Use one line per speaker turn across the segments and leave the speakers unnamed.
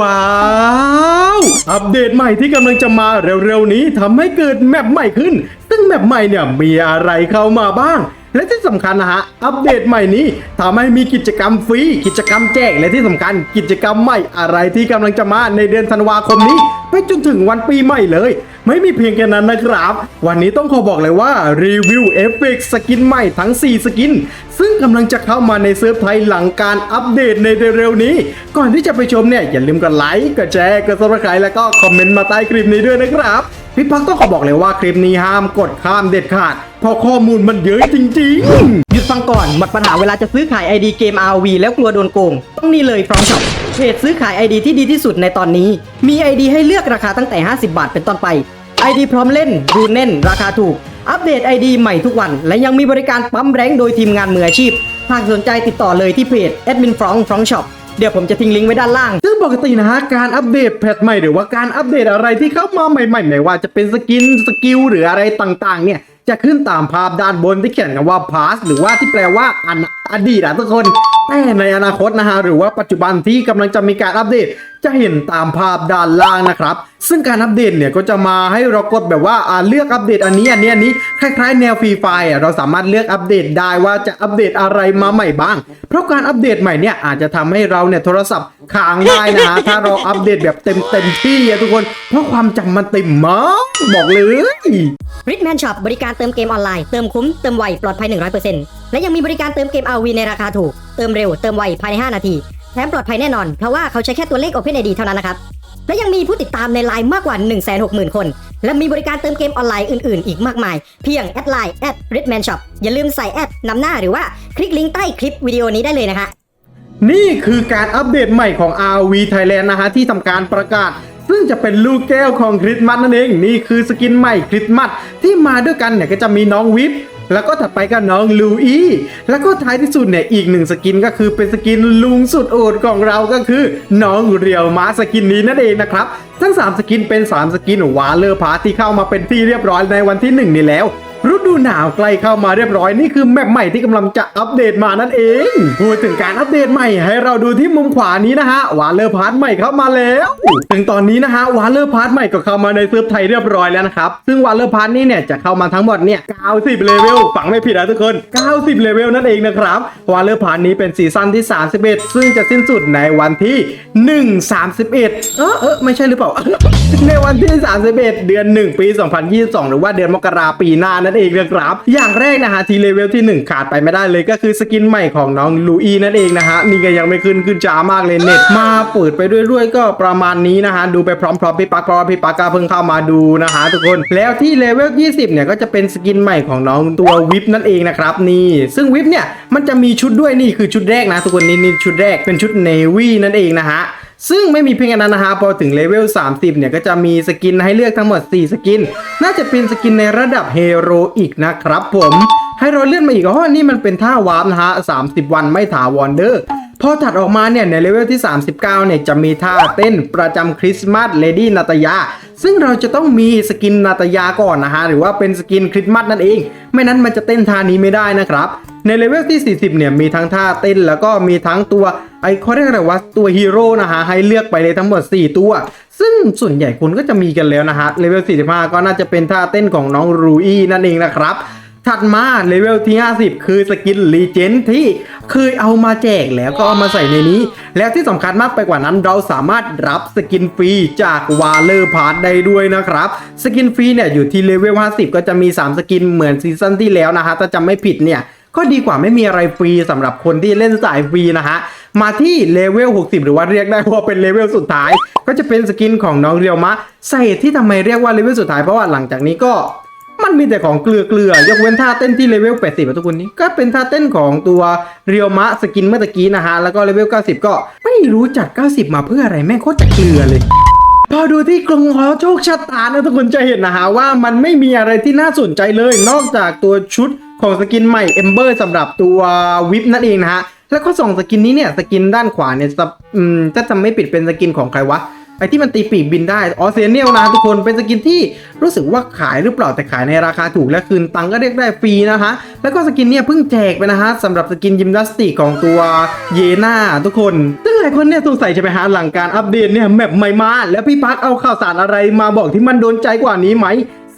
ว้าว อัปเดตใหม่ที่กำลังจะมาเร็วๆนี้ทำให้เกิดแมปใหม่ขึ้น ซึ่งแมปใหม่เนี่ยมีอะไรเข้ามาบ้าง และที่สำคัญนะฮะ อัปเดตใหม่นี้ทำให้มีกิจกรรมฟรี กิจกรรมแจก และที่สำคัญกิจกรรมใหม่อะไรที่กำลังจะมาในเดือนธันวาคมนี้ ไปจนถึงวันปีใหม่เลย ไม่มีเพียงแค่นั้นนะครับ วันนี้ต้องขอบอกเลยว่ารีวิวเอฟเฟกต์สกินใหม่ทั้ง 4 สกิน ซึ่งกำลังจะเข้ามาในเซิร์ฟไทยหลังการอัปเดตในเร็วๆนี้ ก่อนที่จะไปชมเนี่ย อย่าลืมกดไลค์กดแชร์กดซับสไครต์แล้วก็คอมเมนต์มาใต้คลิปนี้ด้วยนะครับพี่พักต้องขอบอกเลยว่าคลิปนี้ห้ามกดข้ามเด็ดขาดเพราะข้อมูลมันเยอะจริงๆ
หยุดฟังก่อนหมดปัญหาเวลาจะซื้อขาย ID เกม RV แล้วกลัวโดนโกง ต้องนี่เลย From Shop เพจซื้อขาย ID ที่ดีที่สุดในตอนนี้ มี ID ให้เลือกราคาตั้งแต่ 50 บาทเป็นต้นไป ID พร้อมเล่นรูเน่น ราคาถูก อัปเดต ID ใหม่ทุกวัน และยังมีบริการปั๊มแรงโดยทีมงานมืออาชีพ หากสนใจติดต่อเลยที่เพจ Admin From From Shop เดี๋ยวผมจะทิ้งลิงก์ไว้ด้านล่าง
ซึ่งปกตินะฮะ การอัปเดตแพทใหม่หรือว่าการอัปเดตอะไรที่เข้ามาใหม่ๆไม่ว่าจะเป็นสกินสกิลหรืออะไรต่างๆ เนี่ยจะขึ้นตามภาพด้านบนที่เขียนกันว่า past หรือว่าที่แปลว่าออดีตอะทุกคนแต่ในอนาคตนะฮะหรือว่าปัจจุบันที่กำลังจะมีการอัปเดต จะเห็นตามภาพด้านล่างนะครับ ซึ่งการอัปเดตเนี่ยก็จะมาให้เรากดแบบว่าอ่าเลือกอัปเดตอันนี้อันนี้อันนี้คล้ายๆแนวฟรีไฟล์อะเราสามารถเลือกอัปเดตได้ว่าจะอัปเดตอะไรมาใหม่บ้าง เพราะการอัปเดตใหม่เนี่ยอาจจะทำให้เราเนี่ยโทรศัพท์ค้างได้นะฮะถ้าเราอัปเดตแบบเต็มเต็มที่อะทุกคน เพราะความจำมันเต็มมากบอกเลย
r i c h m a n Shop บริการเติมเกมออนไลน์เติมคุ้มเติมไวปลอดภัย 100%และยังมีบริการเติมเกม RV ในราคาถูกเติมเร็วเติมไวภายใน 5 นาที แถมปลอดภัยแน่นอน เพราะว่าเขาใช้แค่ตัวเลข OpenID เท่านั้นนะครับ และยังมีผู้ติดตามในไลน์มากกว่า 160,000 คน และมีบริการเติมเกมออนไลน์อื่นๆ อีกมากมาย เพียงแอดไลน์แอด r i c h m a n Shop อย่าลืมใส่แอดนำหน้าหรือว่าคลิกลิงก์ใต้คลิปวิดีโอนี้ได้เลยนะคะ
นี่คือการอัปเดตใหม่ของ RV Thailand นะฮะ ที่ทำการประกาศ ซึ่งจะเป็นลูกแก้วของคริสต์มาสนั่นเอง นี่คือสกินใหม่คริสต์มาสที่มาด้วยกันเนี่ยก็จะมีน้องวิป แล้วก็ถัดไปก็น้องลูอี้แล้วก็ท้ายที่สุดเนี่ยอีกหนึ่งสกินก็คือเป็นสกินลุงสุดโอดของเราก็คือ น้องเรียวม้าสกินนี้นั่นเองนะครับทั้ง 3 สกินเป็น 3 สกินวาเลอร์พาที่เข้ามาเป็นที่เรียบร้อยในวันที่ 1 นี้แล้ว ฤดูหนาวใกล้เข้ามาเรียบร้อยนี่คือแมปใหม่ที่กำลังจะอัปเดตมานั่นเองพูดถึงการอัปเดตใหม่ให้เราดูที่มุมขวานี้นะฮะวาเลอร์พาร์ทใหม่เข้ามาแล้วถึงตอนนี้นะฮะวาเลอร์พาร์ทใหม่ก็เข้ามาในเซิร์ฟไทยเรียบร้อยแล้วนะครับซึ่งวาเลอร์พาร์ทนี้เนี่ยจะเข้ามาทั้งหมดเนี่ย 90 เลเวลฝังไม่ผิดนะทุกคน 90 เลเวลนั่นเองนะครับวาเลอร์พาร์ทนี้เป็นซีซั่นที่ 31 ซึ่งจะสิ้นสุดในวันที่ 1 31 เออเออไม่ใช่หรือเปล่า ในวันที่ 31 เดือน 1 ปี 2022 หรือว่าเดือนมกราปีหน้านั่นเองนะครับ อย่างแรกนะฮะทีเลเวลที่ 1 ขาดไปไม่ได้เลยก็คือสกินใหม่ของน้องลูอีนั่นเองนะฮะนี่ก็ยังไม่ขึ้นขึ้นจ้ามากเลยเน็ตมาเปิดไปเรื่อยๆ ก็ประมาณนี้นะฮะดูไปพร้อมๆพี่ปักเพราะว่าพี่ปักก็เพิ่งเข้ามาดูนะฮะทุกคนแล้วที่เลเวล20 เนี่ยก็จะเป็นสกินใหม่ของน้องตัววิปนั่นเองนะครับนี่ซึ่งวิปเนี่ยมันจะมีชุดด้วยนี่คือชุดแรกนะทุกคนนี่นี่ชุดแรกเป็นชุดเนวี่นั่นเองนะฮะ ซึ่งไม่มีเพียงแค่นั้นนะฮะพอถึงเลเวล 30 เนี่ยก็จะมีสกินให้เลือกทั้งหมด 4 สกิน น่าจะเป็นสกินในระดับเฮโร่อีกนะครับผมให้เราเลื่อนมาอีกอ๋อนี่มันเป็นท่าวาร์ปนะฮะ 30 วันไม่ถาวรเดอ้อพอถัดออกมาเนี่ยในเลเวลที่ 39 เนี่ยจะมีท่าเต้นประจำคริสต์มาสเลดี้นาตยา ซึ่งเราจะต้องมีสกินนาตยาก่อนนะฮะหรือว่าเป็นสกินคริสต์มาสนั่นเอง ไม่นั้นมันจะเต้นท่านี้ไม่ได้นะครับ ในเลเวลที่ 40 เนี่ยมีทั้งท่าเต้นแล้วก็มีทั้งตัวไอเขาเรียกอะไรว่าตัวฮีโร่นะฮะให้เลือกไปเลยทั้งหมด 4 ตัว ซึ่งส่วนใหญ่คนก็จะมีกันแล้วนะฮะเลเวล 45 ก็น่าจะเป็นท่าเต้นของน้องรูอี้นั่นเองนะครับ ถัดมาเลเวลที่ 50 คือสกินรีเจนที่เคยเอามาแจกแล้วก็เอามาใส่ในนี้ แล้วที่สำคัญมากไปกว่านั้นเราสามารถรับสกินฟรีจากวาเลอร์พาร์ทได้ด้วยนะครับ สกินฟรีเนี่ยอยู่ที่เลเวล 50 ก็จะมี 3 สกินเหมือนซีซั่นที่แล้วนะฮะถ้าจำไม่ผิดเนี่ยก็ดีกว่าไม่มีอะไรฟรีสำหรับคนที่เล่นสายฟรีนะฮะมาที่เลเวล 60 หรือว่าเรียกได้ว่าเป็นเลเวลสุดท้าย ก็จะเป็นสกินของน้องเรียวมะสาเหตุที่ทำไมเรียกว่าเลเวลสุดท้ายเพราะว่าหลังจากนี้ก็ มันมีแต่ของเกลือเกลือยกเว้นท่าเต้นที่เลเวล 80อะทุกคนนี้ก็เป็นท่าเต้นของตัวเรียวมะสกินเมื่อตะกี้นะฮะ แล้วก็เลเวล 90 ก็ไม่รู้จัก 90 มาเพื่ออะไรแม่งโคตรจะเกลือเลยพอดูที่กรงล้อโชคชะตานะทุกคนจะเห็นนะฮะว่ามันไม่มีอะไรที่น่าสนใจเลยนอกจากตัวชุดของสกินใหม่เอมเบอร์สำหรับตัววิปนั่นเองนะฮะแล้วก็สองสกินนี้เนี่ยสกินด้านขวาเนี่ยจะถ้าจำไม่ผิดเป็นสกินของใครวะ ไอที่มันตีปีกบินได้ออเซเนียลนะทุกคนเป็นสกินที่รู้สึกว่าขายหรือเปล่าแต่ขายในราคาถูกและคืนตังค์ก็เรียกได้ฟรีนะฮะแล้วก็สกินเนี่ยเพิ่งแจกไปนะฮะสำหรับสกินยิมนาสติกของตัวเยนาทุกคนซึ่งหลายคนเนี่ยสงสัยใช่ไหมฮะหลังการอัปเดตเนี่ยแมปใหม่มาแล้วพี่พักเอาข่าวสารอะไรมาบอกที่มันโดนใจกว่านี้ไหม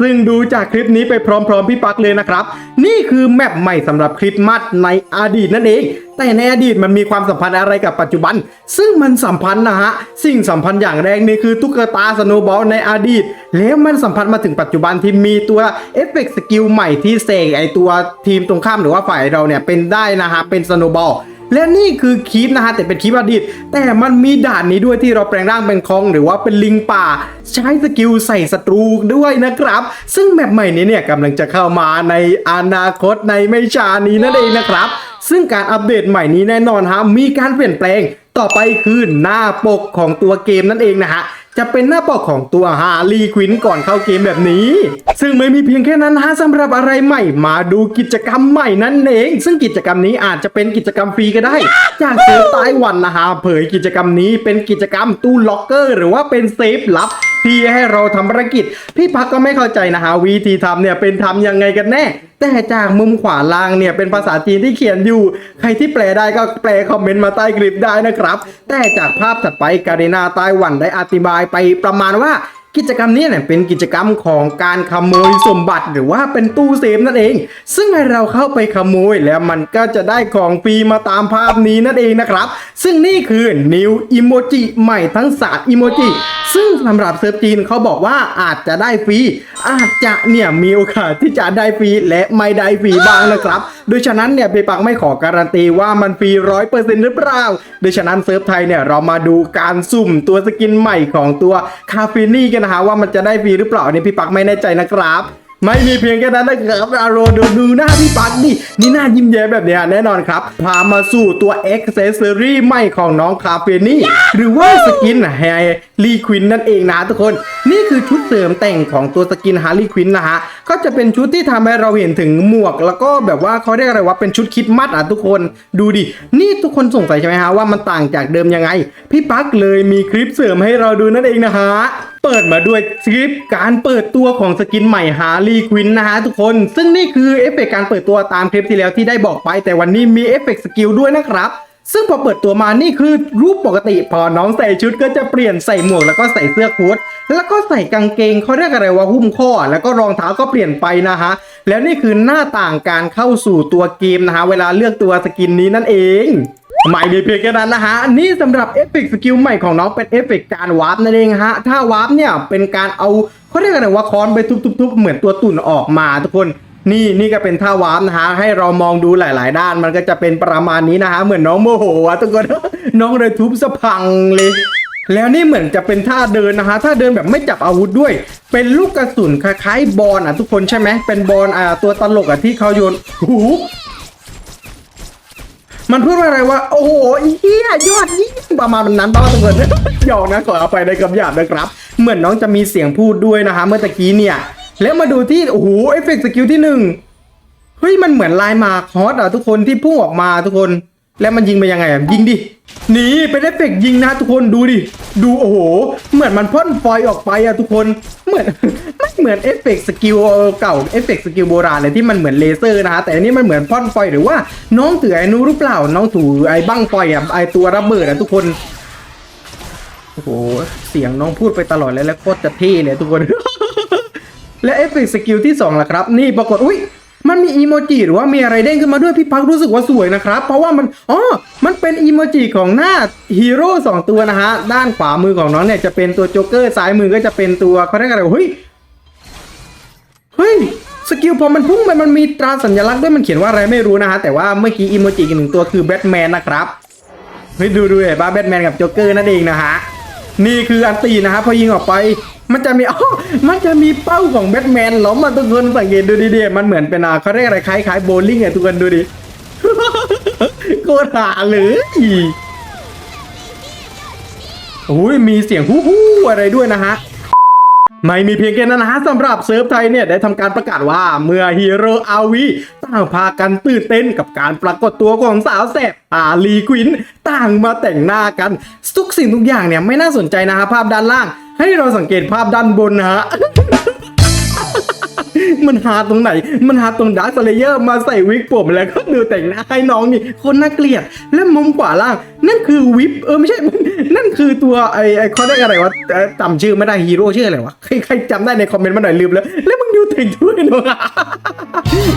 ซึ่งดูจากคลิปนี้ไปพร้อมๆพี่ปักเลยนะครับ นี่คือแมปใหม่สำหรับคริสต์มาสในอดีตนั่นเอง แต่ในอดีตมันมีความสัมพันธ์อะไรกับปัจจุบัน ซึ่งมันสัมพันธ์นะฮะ สิ่งสัมพันธ์อย่างแรกนี่คือตุ๊กตาสโนบอลในอดีต แล้วมันสัมพันธ์มาถึงปัจจุบันที่มีตัวเอฟเฟกต์สกิลใหม่ที่เสกไอตัวทีมตรงข้ามหรือว่าฝ่ายเราเนี่ยเป็นได้นะฮะเป็นสโนบอล และนี่คือคลิปนะฮะแต่เป็นคลิปอดีต แต่มันมีด่านนี้ด้วยที่เราแปลงร่างเป็นคอง หรือว่าเป็นลิงป่า ใช้สกิลใส่ศัตรูด้วยนะครับ ซึ่งแมปใหม่นี้เนี่ยกำลังจะเข้ามาในอนาคตในไม่ช้านี้นั่นเองนะครับ ซึ่งการอัปเดตใหม่นี้แน่นอนฮะมีการเปลี่ยนแปลงต่อไปคือหน้าปกของตัวเกมนั่นเองนะฮะ จะเป็นหน้าปกของตัวฮาร์ลีควินก่อนเข้าเกมแบบนี้ ซึ่งไม่มีเพียงแค่นั้นฮะสำหรับอะไรใหม่ มาดูกิจกรรมใหม่นั่นเอง ซึ่งกิจกรรมนี้อาจจะเป็นกิจกรรมฟรีก็ได้จากเซฟไต้หวันนะฮะเผยกิจกรรมนี้เป็นกิจกรรมตู้ล็อกเกอร์ หรือว่าเป็นเซฟลับที่ให้เราทำภารกิจ พี่พักก็ไม่เข้าใจนะฮะวิธีทำเนี่ยเป็นทำยังไงกันแน่ แต่จากมุมขวาล่างเนี่ยเป็นภาษาจีนที่เขียนอยู่ ใครที่แปลได้ก็แปลคอมเมนต์มาใต้คลิปได้นะครับ แต่จากภาพถัดไปการินาไต้หวันได้อธิบายไปประมาณว่า กิจกรรมนี้เนี่ยเป็นกิจกรรมของการขโมยสมบัติหรือว่าเป็นตู้เซฟนั่นเอง ซึ่งให้เราเข้าไปขโมยแล้วมันก็จะได้ของฟรีมาตามภาพนี้นั่นเองนะครับ ซึ่งนี่คือ New Emoji ใหม่ทั้ง3 Emoji ซึ่งสำหรับเซิร์ฟจีนเขาบอกว่าอาจจะได้ฟรีอาจจะเนี่ยมีโอกาสที่จะได้ฟรีและไม่ได้ฟรีบ้างนะครับ โดยฉะนั้นเนี่ยพี่ปักไม่ขอการันตีว่ามันฟรีร้อยเปอร์เซ็นต์หรือเปล่าโดยฉะนั้นเซิร์ฟไทยเนี่ยเรามาดูการสุ่มตัวสกินใหม่ของตัวคาเฟนี่กันนะฮะว่ามันจะได้ฟรีหรือเปล่าอันนี้พี่ปักไม่แน่ใจนะครับ ไม่มีเพียงแค่นั้นนะครับอารมดูดูหน้าพี่ปักดินี่หน้ายิ้มแย้มแบบนี้แน่นอนครับ พามาสู่ตัว a อ c e s s o r y ใหม่ของน้องคาเฟนี่ หรือว่าสกินแฮร์ลีควินนั่นเองนะทุกคน นี่คือชุดเสริมแต่งของตัวสกินฮาร์ลีควินนะฮะ ก็จะเป็นชุดที่ทำให้เราเห็นถึงหมวก แล้วก็แบบว่าเขาเรียกอะไรว่าเป็นชุดคิดมัดอะทุกคน ดูดิ นี่ทุกคนสงสัยใช่ไหมฮะว่ามันต่างจากเดิมยังไง พี่ปักเลยมีคลิปเสริมให้เราดูนั่นเองนะฮะ เปิดมาด้วยคลิปการเปิดตัวของสกินใหม่ฮาร์ีควินนะฮะทุกคน ซึ่งนี่คือเอฟเฟกต์การเปิดตัวตามคลิปที่แล้วที่ได้บอกไป แต่วันนี้มีเอฟเฟกต์สกิลด้วยนะครับ ซึ่งพอเปิดตัวมานี่คือรูปปกติ พอน้องใส่ชุดก็จะเปลี่ยนใส่หมวกแล้วก็ใส่เสื้อโค้ทแล้วก็ใส่กางเกงเขาเรียกอะไรว่าหุ้มข้อ แล้วก็รองเท้าก็เปลี่ยนไปนะฮะ แล้วนี่คือหน้าต่างการเข้าสู่ตัวเกมนะฮะเวลาเลือกตัวสกินนี้นั่นเอง ไม่มีเพียงแค่นั้นนะฮะ นี่สำหรับเอฟเฟกสกิลใหม่ของน้องเป็นเอฟเฟกการวาร์ปนั่นเองฮะ ถ้าวาร์ปเนี่ยเป็นการเอาเขาเรียกอะไรว่าค้อนไปทุบๆๆเหมือนตัวตุ่นออกมาทุกคนนี่นี่ก็เป็นท่าวาร์ปนะฮะให้เรามองดูหลาย ๆ ด้านมันก็จะเป็นประมาณนี้นะฮะเหมือนน้องโมโหอะทุกคนน้องเลยทุบสะพังเลยแล้วนี่เหมือนจะเป็นท่าเดินนะฮะท่าเดินแบบไม่จับอาวุธด้วย เป็นลูกกระสุนคล้ายๆบอลอะทุกคนใช่ไหมเป็นบอลอ่าตัวตลกอะที่เขาโยนหู มันพูดว่าอะไรว่า โอ้โหเยียยอดยี่ยมประมาณนั้นบ้างทุกคนหยอกนะขอเอาไปในกำหยาบนะครับ เหมือนน้องจะมีเสียงพูดด้วยนะคะ เมื่อตะกี้เนี่ย แล้วมาดูที่ โอ้โหเอฟเฟกต์สกิลที่หนึ่งเฮ้ยมันเหมือนลายมาคอสอะทุกคนที่พุ่งออกมาทุกคน แล้วมันยิงไปยังไงอะยิงดิหนีเป็นเอฟเฟกยิงนะทุกคนดูดิดูโอ้โห เหมือนมันพ่นไฟออกไปอะทุกคนเหมือนไม่เหมือนเอฟเฟกสกิลเก่าเอฟเฟกสกิลโบราณเลยที่มันเหมือนเลเซอร์นะฮะแต่อันนี้มันเหมือนพ่นไฟหรือว่าน้องถือไอ้นู้หรือเปล่า น้องถือไอ้บั้งไฟอะไอ้ตัวระเบิดอะทุกคนโอ้โหเสียงน้องพูดไปตลอดเลยแล้วโคตรจะเท่เลยทุกคน และเอฟเฟกสกิลที่2ล่ะครับ นี่ปรากฏอุ้ย มันมีอีโมจิหรือว่ามีอะไรเด้งขึ้นมาด้วยพี่พักรู้สึกว่าสวยนะครับ เพราะว่ามันอ๋อมันเป็นอีโมจิของหน้าฮีโร่สองตัวนะฮะ ด้านขวามือของน้องเนี่ยจะเป็นตัวโจ๊กเกอร์ซ้ายมือก็จะเป็นตัวเขาเรียกอะไรเฮ้ยเฮ้ยสกิลพอมันพุ่งไปมันมีตราสัญลักษณ์ด้วยมันเขียนว่าอะไรไม่รู้นะฮะแต่ว่าเมื่อกี้อีโมจิอีกหนึ่งตัวคือแบทแมนนะครับเฮ้ยดูดูเห็นป่ะแบทแมนกับโจ๊กเกอร์นั่นเองนะฮะ นี่คืออันตีนะครับพอยิงออกไป มันจะมีอ๋อมันจะมีเป้าของแบทแมนล้อมมาทุกคนสังเกตดูดีๆมันเหมือนเป็นอะเขาเรียกอะไรคล้ายๆโบลิ่งอะทุกคนดูดิโกตรหาเลยโอ้ยมีเสียงฮู้ฮู้อะไรด้วยนะฮะ ไม่มีเพียงแค่นั้นนะฮะสำหรับเซิร์ฟไทยเนี่ยได้ทำการประกาศว่าเมื่อฮีโร่อาวีต่างพากันตื่นเต้นกับการปรากฏตัวของสาวแสบอาลีควินต่างมาแต่งหน้ากันทุกสิ่งทุกอย่างเนี่ยไม่น่าสนใจนะฮะภาพด้านล่าง ให้เราสังเกตภาพด้านบนนะฮะ มันหาตรงไหน มันหาตรงดาร์คเลเยอร์มาใส่วิกผมแล้วก็ดูแต่งหน้าให้น้องนี่คนน่าเกลียด และมุมขวาล่าง นั่นคือวิปเออไม่ใช่ นั่นคือตัวไอไอเขาเรียกอะไรวะจำชื่อไม่ได้ฮีโร่ชื่ออะไรวะใครใครจำได้ในคอมเมนต์มาหน่อยลืมแล้วแล้วมึง ต่งด้วยหนาะ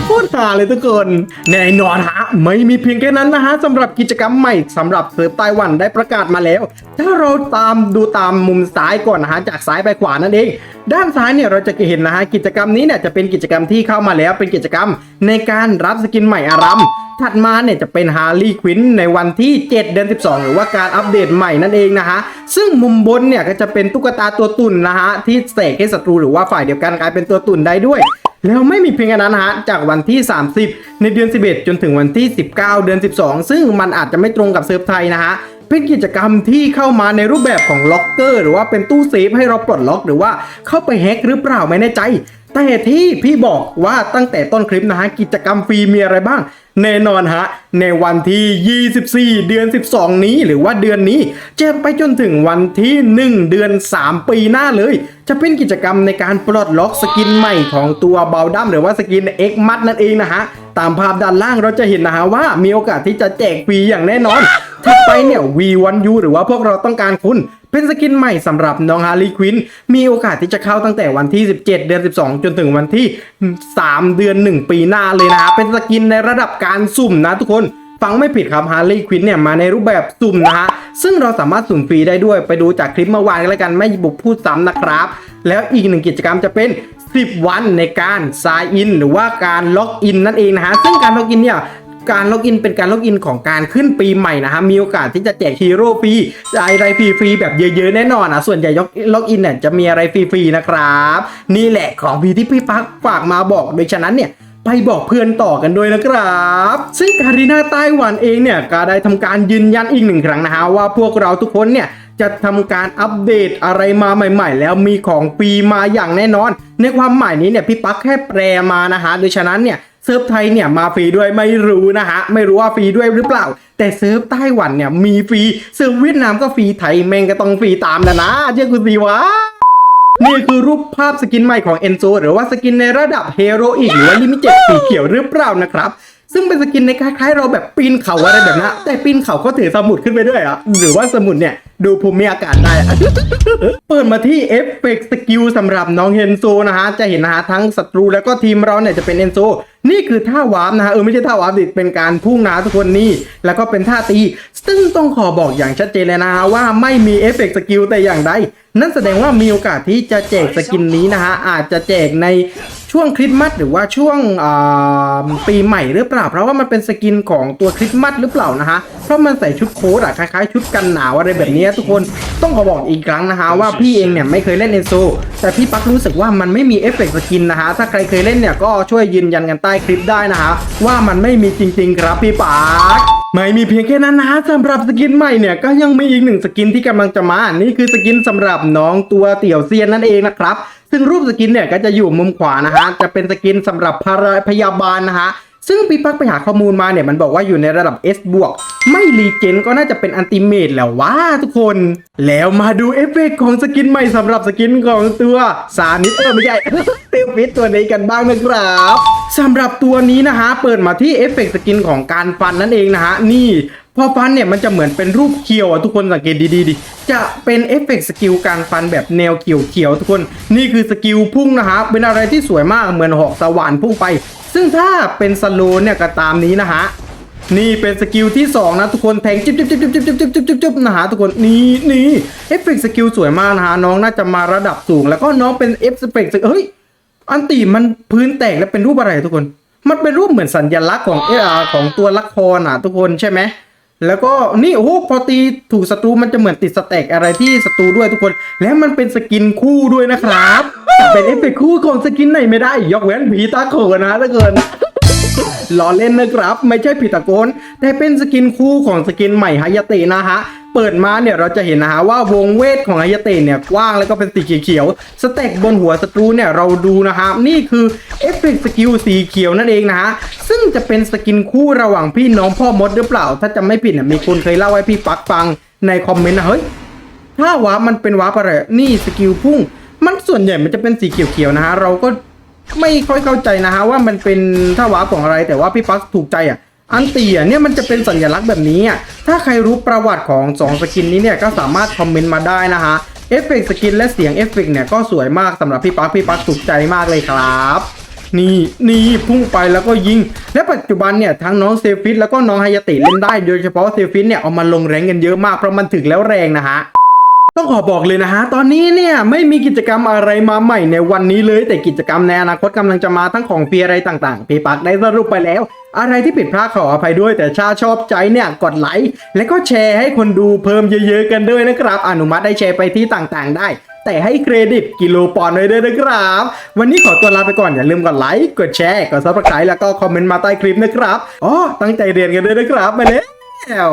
โคตรหาเลยทุกคนแน่นอนฮะไม่มีเพียงแค่นั้นนะฮะสำหรับกิจกรรมใหม่สำหรับเซิร์ฟไต้หวันได้ประกาศมาแล้ว ถ้าเราตามดูตามมุมซ้ายก่อนนะฮะจากซ้ายไปขวานั่นเอง ด้านซ้ายเนี่ยเราจะเห็นนะฮะกิจกรรมนี้เนี่ยจะเป็นกิจกรรมที่เข้ามาแล้วเป็นกิจกรรมในการรับสกินใหม่อารัม ถัดมาเนี่ยจะเป็นฮาร์ลีควินในวันที่ 7 เดือน 12 หรือว่าการอัปเดตใหม่นั่นเองนะฮะ ซึ่งมุมบนเนี่ยก็จะเป็นตุ๊กตาตัวตุ่นนะฮะ ที่เสกให้ศัตรูหรือว่าฝ่ายเดียวกันกลายเป็นตัวตุ่นได้ด้วยแล้วไม่มีเพียงแค่นั้นนะฮะจากวันที่ 30 ในเดือน 11 จนถึงวันที่ 19 เดือน 12 ซึ่งมันอาจจะไม่ตรงกับเซิร์ฟไทยนะฮะเป็นกิจกรรมที่เข้ามาในรูปแบบของล็อกเกอร์ หรือว่าเป็นตู้เซฟให้เราปลดล็อก หรือว่าเข้าไปแฮ็กหรือเปล่าไม่แน่ใจ แต่ที่พี่บอกว่าตั้งแต่ต้นคลิปนะฮะกิจกรรมฟรีมีอะไรบ้าง แน่นอนฮะ ในวันที่ 24 เดือน 12 นี้หรือว่าเดือนนี้จะไปจนถึงวันที่ 1 เดือน 3 ปีหน้าเลย จะเป็นกิจกรรมในการปลดล็อกสกินใหม่ของตัวเบลดัมหรือว่าสกิน X มัดนั่นเองนะฮะ ตามภาพด้านล่างเราจะเห็นนะฮะว่ามีโอกาสที่จะแจกฟรีอย่างแน่นอนถัดไปเนี่ย V1U หรือว่าพวกเราต้องการคุณ เป็นสกินใหม่สำหรับน้องฮาร์ลีควินมีโอกาสที่จะเข้าตั้งแต่วันที่ 17 เดือน 12 จนถึงวันที่ 3 เดือน 1 ปีหน้าเลยนะเป็นสกินในระดับการสุ่มนะทุกคนฟังไม่ผิดครับฮาร์ลีควินเนี่ยมาในรูปแบบสุ่มนะฮะ ซึ่งเราสามารถสุ่มฟรีได้ด้วยไปดูจากคลิปเมื่อวานกันแล้วกันไม่บุกพูดซ้ำนะครับ แล้วอีกหนึ่งกิจกรรมจะเป็น 10 วันในการ sign in หรือว่าการล็อกอินนั่นเองนะฮะ ซึ่งการล็อกอินเนี่ย การล็อกอินเป็นการล็อกอินของการขึ้นปีใหม่นะฮะมีโอกาสที่จะแจกฮีโร่ฟรีอะไรฟรีๆแบบเยอะๆแน่นอนอะส่วนใหญ่ล็อกอินเนี่ยจะมีอะไรฟรีๆนะครับ นี่แหละของพีที่พี่ปักฝากมาบอกโดยฉะนั้นเนี่ยไปบอกเพื่อนต่อกันด้วยนะครับ ซึ่งการีนาไต้หวันเองเนี่ยก็ได้ทำการยืนยันอีกหนึ่งครั้งนะฮะว่าพวกเราทุกคนเนี่ยจะทำการอัปเดตอะไรมาใหม่ ๆ แล้วมีของฟรีมาอย่างแน่นอน ในความหมายนี้เนี่ยพี่ปักแค่แปลมานะฮะโดยฉะนั้นเนี่ย ซิร์ฟไทยเนี่ยมาฟรีด้วยไม่รู้นะฮะไม่รู้ว่าฟรีด้วยหรือเปล่า แต่เซิร์ฟไต้หวันเนี่ยมีฟรีเซิร์ฟเวียดนามก็ฟรีไทยแม่งก็ต้องฟรีตามนะนะเชื่อกูสิวะนี่คือรูปภาพสกินใหม่ของเอนโซหรือว่าสกินในระดับเฮโรอีกหรือว่าลิมิเต็ดสีเขียวหรือเปล่านะครับซึ่งเป็นสกินในคล้ายๆ เราแบบปีนเขาอะไรแบบนั้นแต่ปีนเขาก็ถือสมุดขึ้นไปด้วยอะหรือว่าสมุดเนี่ย ดูภูมิอากาศได้ เปิดมาที่เอฟเฟกต์สกิลสำหรับน้องเฮนโซนะฮะ จะเห็นนะฮะทั้งศัตรูแล้วก็ทีมเราเนี่ยจะเป็นเอนโซ นี่คือท่าวาร์ปนะฮะ เออไม่ใช่ท่าวาร์ปดิเป็นการพุ่งนะทุกคนนี่ แล้วก็เป็นท่าตี ซึ่งต้องขอบอกอย่างชัดเจนเลยนะฮะว่าไม่มีเอฟเฟกต์สกิลแต่อย่างใด นั่นแสดงว่ามีโอกาสที่จะแจกสกินนี้นะฮะ อาจจะแจกในช่วงคริสต์มาสหรือว่าช่วงปีใหม่หรือเปล่า เพราะว่ามันเป็นสกินของตัวคริสต์มาสหรือเปล่านะฮะ เพราะมันใส่ชุดโค้ทอะคล้ายๆ ชุดกันหนาวอะไรแบบนี้ทุกคนต้องขอบอกอีกครั้งนะฮะว่าพี่เองเนี่ยไม่เคยเล่นเอนโซแต่พี่ปักรู้สึกว่ามันไม่มีเอฟเฟกต์สกินนะฮะถ้าใครเคยเล่นเนี่ยก็ช่วยยืนยันกันใต้คลิปได้นะฮะว่ามันไม่มีจริง ๆ ครับพี่ปักไม่มีเพียงแค่นั้นนะฮะสำหรับสกินใหม่เนี่ยก็ยังมีอีกหนึ่งสกินที่กำลังจะมา นี่คือสกินสำหรับน้องตัวเตี่ยวเซียนนั่นเองนะครับซึ่งรูปสกินเนี่ยก็จะอยู่มุมขวานะฮะจะเป็นสกินสำหรับพาราพยาบาลนะฮะ ซึ่งพี่ปักไปหาข้อมูลมาเนี่ยมันบอกว่าอยู่ในระดับ S บวกไม่รีเจนก็น่าจะเป็นอันติเมตแล้วว่าทุกคน แล้วมาดูเอฟเฟกต์ของสกินใหม่สำหรับสกินของตัวซานิสเออไม่ใช่เตลฟิตตัวนี้กันบ้างนะครับสำหรับตัวนี้นะฮะเปิดมาที่เอฟเฟกต์สกินของการฟันนั่นเองนะฮะนี่พอฟันเนี่ยมันจะเหมือนเป็นรูปเขียวอะทุกคนสังเกตดีๆดิจะเป็นเอฟเฟกต์สกิลการฟันแบบแนวเขียวเขียวๆทุกคน นี่คือสกิลพุ่งนะฮะเป็นอะไรที่สวยมากเหมือนหอกสว่านพุ่งไป ซึ่งถ้าเป็นสโลเนี่ยก็ตามนี้นะฮะนี่เป็นสกิลที่ 2 นะทุกคนแทงจิ๊บจิ๊บจิ๊บจิ๊บจิ๊บจิ๊บจิ๊บจิ๊บจิ๊บนะฮะทุกคนนี่นี่เอฟเฟกต์สกิลสวยมากนะฮะน้องน่าจะมาระดับสูง แล้วก็น้องเป็นเอฟเฟกต์เฮ้ยอันตีมันพื้นแตกแล้วเป็นรูปอะไรทุกคน มันเป็นรูปเหมือนสัญลักษณ์ของเออของตัวละครอะทุกคนใช่ไหม แล้วก็นี่โอ้โหพอตีถูกศัตรูมันจะเหมือนติดสแต็กอะไรที่ศัตรูด้วยทุกคน แล้วมันเป็นสกินคู่ด้วยนะครับแต่เป็นเอฟเฟกต์คู่ของสกินไหนไม่ได้ยกเว้นผีตาโขนนะทุกคนล้อเล่นนะครับ ไม่ใช่ผิดตะโกนแต่เป็นสกินคู่ของสกินใหม่ฮายาเตะนะฮะ เปิดมาเนี่ยเราจะเห็นนะฮะว่าวงเวทของอายเตะเนี่ยกว้างแล้วก็เป็นสีเขียวสเต็กบนหัวศัตรูเนี่ยเราดูนะฮะนี่คือเอฟเฟกต์สกิลสีเขียวนั่นเองนะฮะซึ่งจะเป็นสกินคู่ระหว่างพี่น้องพ่อมดหรือเปล่า ถ้าจำไม่ผิดเนี่ยมีคนเคยเล่าให้พี่ปักฟังในคอมเมนต์นะเฮ้ยถ้าวาร์ปมันเป็นวาร์ปอะไรนี่สกิลพุ่ง มันส่วนใหญ่มันจะเป็นสีเขียวๆนะฮะเราก็ไม่ค่อยเข้าใจนะฮะว่ามันเป็นถ้าวาร์ปของอะไรแต่ว่าพี่ปักถูกใจอะ อันตีอะเนี่ยมันจะเป็นสัญลักษณ์แบบนี้อะถ้าใครรู้ประวัติของสองสกินนี้เนี่ยก็สามารถคอมเมนต์มาได้นะฮะเอฟเฟกต์สกินและเสียงเอฟเฟกต์เนี่ยก็สวยมากสำหรับพี่ปักพี่ปักถูกใจมากเลยครับ นี่นี่พุ่งไปแล้วก็ยิง และปัจจุบันเนี่ยทั้งน้องเซฟิตแล้วก็น้องไฮยาติเล่นได้โดยเฉพาะเซฟิตเนี่ยเอามาลงแรงกันเยอะมากเพราะมันถึกแล้วแรงนะฮะ ต้องขอบอกเลยนะฮะ ตอนนี้เนี่ยไม่มีกิจกรรมอะไรมาใหม่ในวันนี้เลย แต่กิจกรรมในอนาคตกำลังจะมาทั้งของฟรีอะไรต่างๆ พี่ปักได้สรุปไปแล้ว อะไรที่ผิดพลาดขออภัยด้วย แต่ชาชอบใจเนี่ยกดไลค์ และก็แชร์ให้คนดูเพิ่มเยอะๆกันด้วยนะครับ อนุมัติได้แชร์ไปที่ต่างๆ ได้ แต่ให้เครดิตกิโลปอนด์ไว้ด้วยนะครับ วันนี้ขอตัวลาไปก่อนอย่าลืมกดไลค์กดแชร์กดซับสไครต์แล้วก็คอมเมนต์มาใต้คลิปนะครับอ๋อตั้งใจเรียนกันด้วยนะครับไปแล้ว